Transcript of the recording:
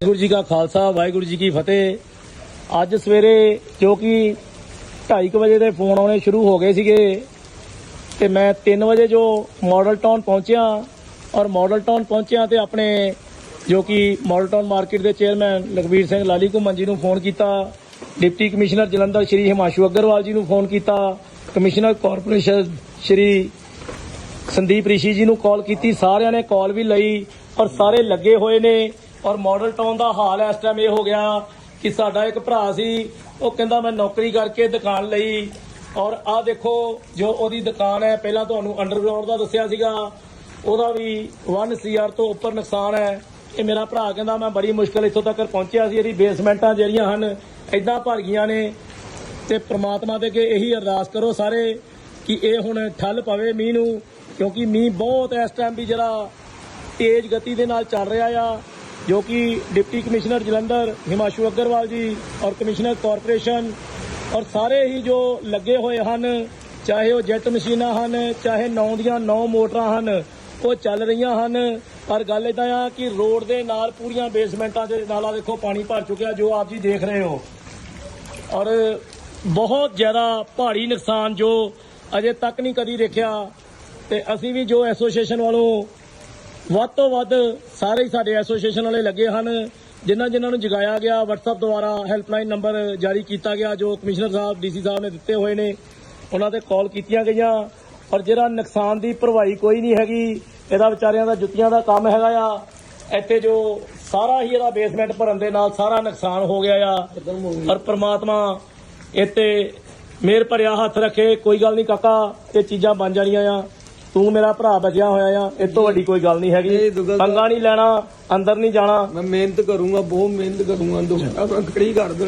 ਵਾਹਿਗੁਰੂ ਜੀ ਕਾ ਖਾਲਸਾ, ਵਾਹਿਗੁਰੂ ਜੀ ਕੀ ਫਤਿਹ। ਅੱਜ ਸਵੇਰੇ ਜੋ ਕਿ 2:30 ਵਜੇ ਦੇ ਫੋਨ ਆਉਣੇ ਸ਼ੁਰੂ ਹੋ ਗਏ ਸੀਗੇ, ਤੇ ਮੈਂ 3 ਵਜੇ ਜੋ ਮਾਡਲ ਟਾਊਨ ਪਹੁੰਚਿਆ ਔਰ ਮਾਡਲ ਟਾਊਨ ਪਹੁੰਚਿਆ ਤੇ ਆਪਣੇ ਜੋ ਕਿ ਮਾਡਲ ਟਾਊਨ ਮਾਰਕੀਟ ਦੇ ਚੇਅਰਮੈਨ ਲਖਬੀਰ ਸਿੰਘ ਲਾਲੀ ਘੁੰਮਣ ਜੀ ਨੂੰ ਫੋਨ ਕੀਤਾ, ਡਿਪਟੀ ਕਮਿਸ਼ਨਰ ਜਲੰਧਰ ਸ਼੍ਰੀ ਹਿਮਾਸ਼ੂ ਅਗਰਵਾਲ ਜੀ ਨੂੰ ਫੋਨ ਕੀਤਾ, ਕਮਿਸ਼ਨਰ ਕਾਰਪੋਰੇਸ਼ਨ ਸ਼੍ਰੀ ਸੰਦੀਪ ਰਿਸ਼ੀ ਜੀ ਨੂੰ ਕਾਲ ਕੀਤੀ, ਸਾਰਿਆਂ ਨੇ ਕਾਲ ਵੀ ਲਈ ਔਰ ਸਾਰੇ ਲੱਗੇ ਹੋਏ ਨੇ। ਔਰ ਮਾਡਲ ਟਾਊਨ ਦਾ ਹਾਲ ਇਸ ਟਾਈਮ ਇਹ ਹੋ ਗਿਆ ਕਿ ਸਾਡਾ ਇੱਕ ਭਰਾ ਸੀ, ਉਹ ਕਹਿੰਦਾ ਮੈਂ ਨੌਕਰੀ ਕਰਕੇ ਦੁਕਾਨ ਲਈ ਔਰ ਆਹ ਦੇਖੋ ਜੋ ਉਹਦੀ ਦੁਕਾਨ ਹੈ, ਪਹਿਲਾਂ ਤੁਹਾਨੂੰ ਅੰਡਰਗਰਾਉਂਡ ਦਾ ਦੱਸਿਆ ਸੀਗਾ, ਉਹਦਾ ਵੀ 1 ਸੀਆਰ ਤੋਂ ਉੱਪਰ ਨੁਕਸਾਨ ਹੈ। ਇਹ ਮੇਰਾ ਭਰਾ ਕਹਿੰਦਾ ਮੈਂ ਬੜੀ ਮੁਸ਼ਕਲ ਇੱਥੋਂ ਤੱਕ ਪਹੁੰਚਿਆ ਸੀ, ਇਹਦੀ ਬੇਸਮੈਂਟਾਂ ਜਿਹੜੀਆਂ ਹਨ ਐਦਾਂ ਭਰ ਗਈਆਂ ਨੇ। ਤੇ ਪ੍ਰਮਾਤਮਾ ਦੇ ਅੱਗੇ ਇਹੀ ਅਰਦਾਸ ਕਰੋ ਸਾਰੇ ਕਿ ਇਹ ਹੁਣ ਠੱਲ ਪਵੇ ਮੀਂਹ ਨੂੰ, ਕਿਉਂਕਿ ਮੀਂਹ ਬਹੁਤ ਇਸ ਟਾਈਮ ਵੀ ਜਿਹੜਾ ਤੇਜ਼ ਗਤੀ ਦੇ ਨਾਲ ਚੱਲ ਰਿਹਾ ਆ। ਜੋ ਕਿ ਡਿਪਟੀ ਕਮਿਸ਼ਨਰ ਜਲੰਧਰ, ਹਿਮਾਸ਼ੂ ਅਗਰਵਾਲ ਜੀ ਔਰ ਕਮਿਸ਼ਨਰ ਕਾਰਪੋਰੇਸ਼ਨ ਔਰ ਸਾਰੇ ਹੀ ਜੋ ਲੱਗੇ ਹੋਏ ਹਨ, ਚਾਹੇ ਉਹ ਜੈਟ ਮਸ਼ੀਨਾਂ ਹਨ, ਚਾਹੇ 9 ਦੀਆਂ ਨੌ ਮੋਟਰਾਂ ਹਨ, ਉਹ ਚੱਲ ਰਹੀਆਂ ਹਨ। ਪਰ ਗੱਲ ਇਦਾਂ ਆ ਕਿ ਰੋਡ ਦੇ ਨਾਲ ਪੂਰੀਆਂ ਬੇਸਮੈਂਟਾਂ ਦੇ ਨਾਲਾ ਦੇਖੋ ਪਾਣੀ ਭਰ ਚੁੱਕਿਆ, ਜੋ ਆਪ ਜੀ ਦੇਖ ਰਹੇ ਹੋ। ਔਰ ਬਹੁਤ ਜ਼ਿਆਦਾ ਭਾਰੀ ਨੁਕਸਾਨ ਜੋ ਅਜੇ ਤੱਕ ਨਹੀਂ ਕਦੀ ਦੇਖਿਆ। ਤੇ ਅਸੀਂ ਵੀ ਜੋ ਐਸੋਸੀਏਸ਼ਨ ਵੱਲੋਂ ਵੱਧ ਤੋਂ ਵੱਧ ਸਾਰੇ ਹੀ ਸਾਡੇ ਐਸੋਸੀਏਸ਼ਨ ਵਾਲੇ ਲੱਗੇ ਹਨ, ਜਿਨ੍ਹਾਂ ਜਿਨ੍ਹਾਂ ਨੂੰ ਜਗਾਇਆ ਗਿਆ। WhatsApp ਦੁਆਰਾ ਹੈਲਪਲਾਈਨ ਨੰਬਰ ਜਾਰੀ ਕੀਤਾ ਗਿਆ, ਜੋ ਕਮਿਸ਼ਨਰ ਸਾਹਿਬ, ਡੀਸੀ ਸਾਹਿਬ ਨੇ ਦਿੱਤੇ ਹੋਏ ਨੇ, ਉਹਨਾਂ ਤੇ ਕਾਲ ਕੀਤੀਆਂ ਗਈਆਂ। ਔਰ ਜਿਹੜਾ ਨੁਕਸਾਨ ਦੀ ਭਰਵਾਈ ਕੋਈ ਨਹੀਂ ਹੈਗੀ, ਇਹਦਾ ਵਿਚਾਰਿਆਂ ਦਾ ਜੁੱਤੀਆਂ ਦਾ ਕੰਮ ਹੈਗਾ ਆ। ਇੱਥੇ ਜੋ ਸਾਰਾ ਹੀ ਇਹਦਾ ਬੇਸਮੈਂਟ ਭਰਨ ਦੇ ਨਾਲ ਸਾਰਾ ਨੁਕਸਾਨ ਹੋ ਗਿਆ ਆ। ਔਰ ਪ੍ਰਮਾਤਮਾ ਇੱਥੇ ਮੇਰ ਭਰਿਆ ਹੱਥ ਰੱਖੇ, ਕੋਈ ਗੱਲ ਨਹੀਂ ਕਾਕਾ, ਇਹ ਚੀਜ਼ਾਂ ਬਣ ਜਾਣੀਆਂ ਆ। ਤੂੰ ਮੇਰਾ ਭਰਾ ਬਚਿਆ ਹੋਇਆ ਆ ਇਹ ਤੋਂ ਵੱਡੀ ਕੋਈ ਗੱਲ ਨਹੀਂ ਹੈਗੀ। ਪੰਗਾ ਨਹੀਂ ਲੈਣਾ ਅੰਦਰ ਨਹੀਂ ਜਾਣਾ। ਮੈਂ ਮਿਹਨਤ ਕਰੂੰਗਾ ਬਹੁਤ ਮਿਹਨਤ ਕਰੂੰਗਾ ਦੁਬਾਰਾ ਮੈਂ ਖੜੀ ਕਰ ਦੇਣਾ।